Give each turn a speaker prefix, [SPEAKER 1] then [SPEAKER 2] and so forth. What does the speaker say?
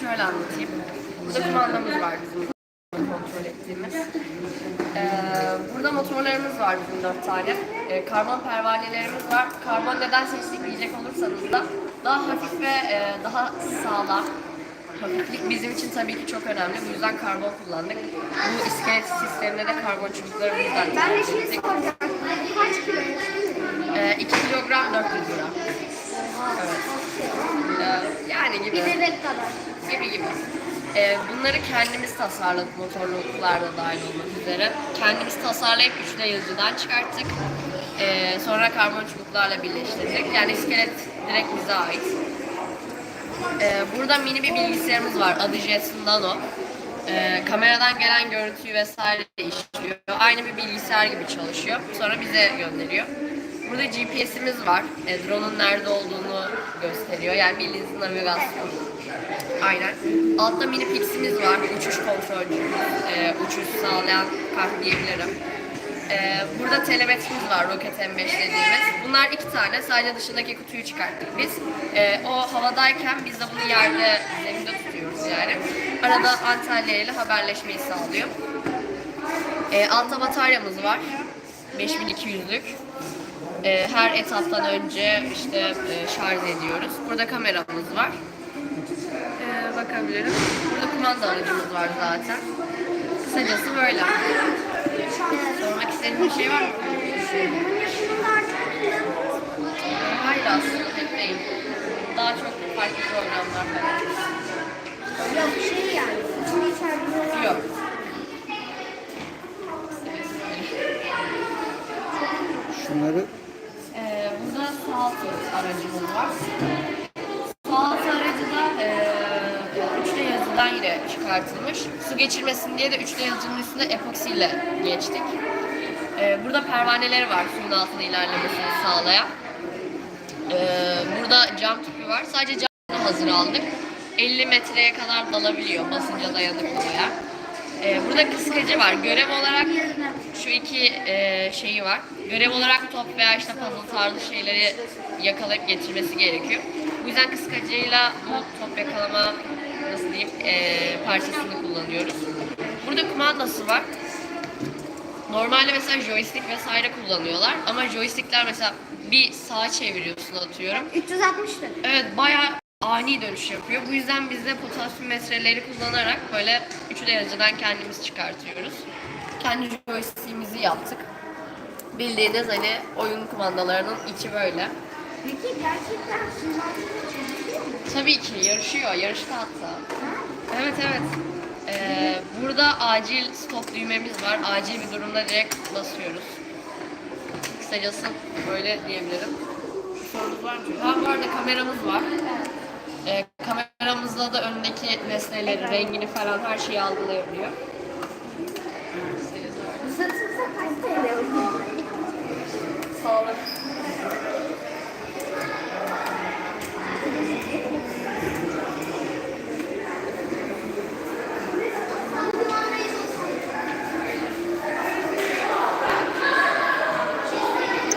[SPEAKER 1] şöyle anlatayım. Burada kumandamız var bizim kontrol ettiğimiz. Ee, burada motorlarımız var bizim dört tane. Ee, karbon pervanelerimiz var. Karbon neden seçtik diyecek olursanız da daha hafif ve e, daha sağlam. Hafiflik bizim için tabii ki çok önemli. Bu yüzden karbon kullandık. Bu iskelet sistemine de karbon çubuklarımızdan
[SPEAKER 2] Ben de şey soracağım. Kaç kilo?
[SPEAKER 1] Ee, 2 kilogram 400 gram. Evet. Ee, yani gibi.
[SPEAKER 2] Bir bebek kadar.
[SPEAKER 1] Gibi gibi. Ee, bunları kendimiz tasarladık motorlu okullarda dahil olmak üzere. Kendimiz tasarlayıp 3D yazıcıdan çıkarttık. Ee, sonra karbon çubuklarla birleştirdik. Yani iskelet direkt bize ait. Ee, burada mini bir bilgisayarımız var. Adı Jetson Nano. Ee, kameradan gelen görüntüyü vesaire işliyor. Aynı bir bilgisayar gibi çalışıyor. Sonra bize gönderiyor. Burada GPS'imiz var. E, drone'un nerede olduğunu gösteriyor. Yani bildiğiniz navigasyon. Aynen. Altta mini piximiz var. Uçuş kontrolcümüz. E, uçuş sağlayan kart diyebilirim. E, burada telemetrimiz var. Rocket M5 dediğimiz. Bunlar iki tane. Sadece dışındaki kutuyu çıkarttık biz. E, o havadayken biz de bunu yerde, zeminde tutuyoruz yani. Arada antenle ile haberleşmeyi sağlıyor. E, altta bataryamız var. 5200'lük. E, her etaptan önce işte e, şarj ediyoruz. Burada kameramız var. E, bakabilirim. Burada kumanda aracımız var zaten. Kısacası böyle. Sormak istediğin bir şey var mı? Hayır aslında pek değil. Daha çok farklı programlar falan.
[SPEAKER 2] Yok şey yani.
[SPEAKER 1] Yok.
[SPEAKER 3] Şunları
[SPEAKER 1] Ee, burada salt aracımız var. Salt aracı da e, 3D yazıdan yine çıkartılmış. Su geçirmesin diye de 3D yazıcının üstüne epoksiyle geçtik. Ee, burada pervaneleri var suyun altında ilerlemesini sağlayan. Ee, burada cam tüpü var. Sadece camı hazır aldık. 50 metreye kadar dalabiliyor basınca dayanıklı olarak. Ee, burada kıskacı var. Görev olarak şu iki e, şeyi var. Görev olarak top veya işte puzzle tarzı şeyleri yakalayıp getirmesi gerekiyor. Bu yüzden kıskacıyla bu top yakalama nasıl diyeyim e, parçasını kullanıyoruz. Burada kumandası var. Normalde mesela joystick vesaire kullanıyorlar ama joystickler mesela bir sağa çeviriyorsun atıyorum.
[SPEAKER 2] 360'tı.
[SPEAKER 1] Evet bayağı ani dönüş yapıyor. Bu yüzden biz de potasyum metreleri kullanarak böyle üçü dereceden kendimiz çıkartıyoruz. Kendi joystick'imizi yaptık. Bildiğiniz hani oyun kumandalarının içi böyle.
[SPEAKER 2] Peki gerçekten çalışıyor mu?
[SPEAKER 1] Tabii ki yarışıyor, yarışta hatta. Evet evet. Ee, burada acil stop düğmemiz var. Acil bir durumda direkt basıyoruz. Kısacası böyle diyebilirim. Sorunuz var mı? Ha bu arada kameramız var. Ee, kameramızla da önündeki nesneleri, rengini falan her şeyi algılayabiliyor.
[SPEAKER 2] Kaç TL olur?
[SPEAKER 1] Sağlık.